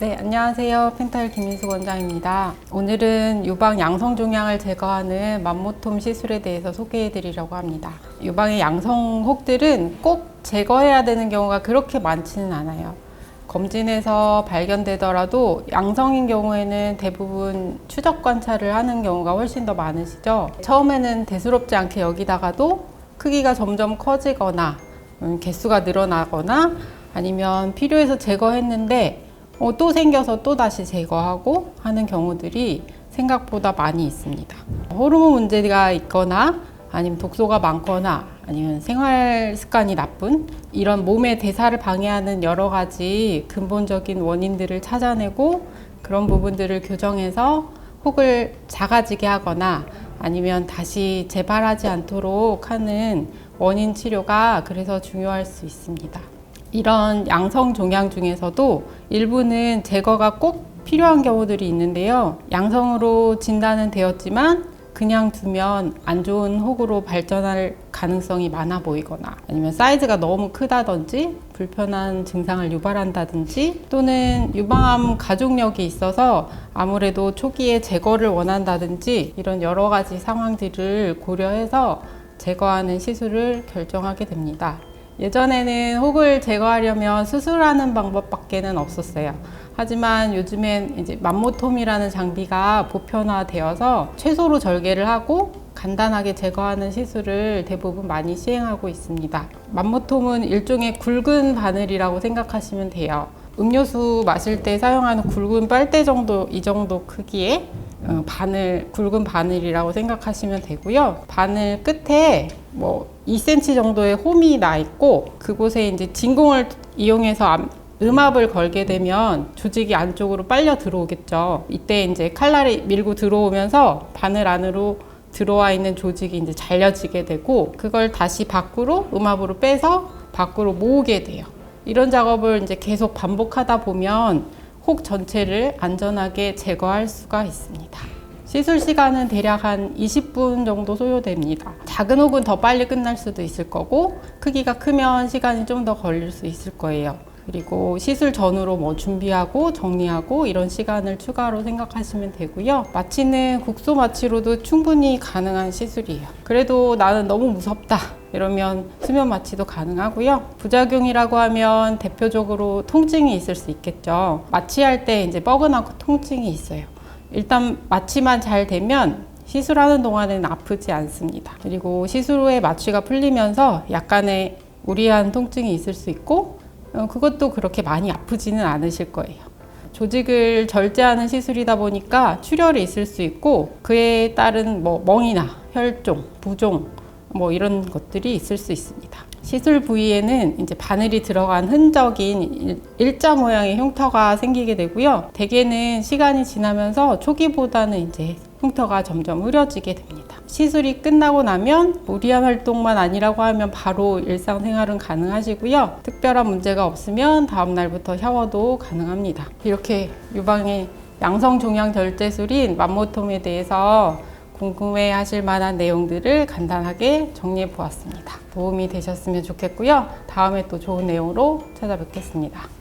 네, 안녕하세요. 펜탈 김인숙 원장입니다. 오늘은 유방 양성 종양을 제거하는 맘모톰 시술에 대해서 소개해 드리려고 합니다. 유방의 양성 혹들은 꼭 제거해야 되는 경우가 그렇게 많지는 않아요. 검진에서 발견되더라도 양성인 경우에는 대부분 추적 관찰을 하는 경우가 훨씬 더 많으시죠. 처음에는 대수롭지 않게 여기다가도 크기가 점점 커지거나 음, 개수가 늘어나거나 아니면 필요해서 제거했는데 어, 또 생겨서 또 다시 제거하고 하는 경우들이 생각보다 많이 있습니다. 호르몬 문제가 있거나 아니면 독소가 많거나 아니면 생활 습관이 나쁜 이런 몸의 대사를 방해하는 여러 가지 근본적인 원인들을 찾아내고 그런 부분들을 교정해서 혹을 작아지게 하거나 아니면 다시 재발하지 않도록 하는 원인 치료가 그래서 중요할 수 있습니다. 이런 양성 종양 중에서도 일부는 제거가 꼭 필요한 경우들이 있는데요. 양성으로 진단은 되었지만 그냥 두면 안 좋은 혹으로 발전할 가능성이 많아 보이거나 아니면 사이즈가 너무 크다든지 불편한 증상을 유발한다든지 또는 유방암 가족력이 있어서 아무래도 초기에 제거를 원한다든지 이런 여러 가지 상황들을 고려해서 제거하는 시술을 결정하게 됩니다. 예전에는 혹을 제거하려면 수술하는 방법밖에는 없었어요. 하지만 요즘엔 이제 맘모톰이라는 장비가 보편화되어서 최소로 절개를 하고 간단하게 제거하는 시술을 대부분 많이 시행하고 있습니다. 맘모톰은 일종의 굵은 바늘이라고 생각하시면 돼요. 음료수 마실 때 사용하는 굵은 빨대 정도 이 정도 크기의 어, 바늘 굵은 바늘이라고 생각하시면 되고요. 바늘 끝에 뭐 2cm 정도의 홈이 나 있고 그곳에 이제 진공을 이용해서 암- 음압을 걸게 되면 조직이 안쪽으로 빨려 들어오겠죠. 이때 이제 칼날이 밀고 들어오면서 바늘 안으로 들어와 있는 조직이 이제 잘려지게 되고 그걸 다시 밖으로 음압으로 빼서 밖으로 모으게 돼요. 이런 작업을 이제 계속 반복하다 보면 혹 전체를 안전하게 제거할 수가 있습니다. 시술 시간은 대략 한 20분 정도 소요됩니다. 작은 혹은 더 빨리 끝날 수도 있을 거고 크기가 크면 시간이 좀 더 걸릴 수 있을 거예요. 그리고 시술 전후로 뭐 준비하고 정리하고 이런 시간을 추가로 생각하시면 되고요. 마취는 국소 마취로도 충분히 가능한 시술이에요. 그래도 나는 너무 무섭다. 이러면 수면 마취도 가능하고요. 부작용이라고 하면 대표적으로 통증이 있을 수 있겠죠. 마취할 때 이제 뻐근하고 통증이 있어요. 일단 마취만 잘 되면 시술하는 동안에는 아프지 않습니다. 그리고 시술 후에 마취가 풀리면서 약간의 무리한 통증이 있을 수 있고 어, 그것도 그렇게 많이 아프지는 않으실 거예요. 조직을 절제하는 시술이다 보니까 출혈이 있을 수 있고 그에 따른 뭐 멍이나 혈종, 부종 뭐 이런 것들이 있을 수 있습니다. 시술 부위에는 이제 바늘이 들어간 흔적인 일- 일자 모양의 흉터가 생기게 되고요. 대개는 시간이 지나면서 초기보다는 이제 흉터가 점점 흐려지게 됩니다. 시술이 끝나고 나면 무리한 활동만 아니라고 하면 바로 일상생활은 가능하시고요. 특별한 문제가 없으면 다음 날부터 샤워도 가능합니다. 이렇게 유방의 양성 종양 절제술인 맘모톰에 대해서 궁금해 하실 만한 내용들을 간단하게 정리해 보았습니다. 도움이 되셨으면 좋겠고요. 다음에 또 좋은 내용으로 찾아뵙겠습니다.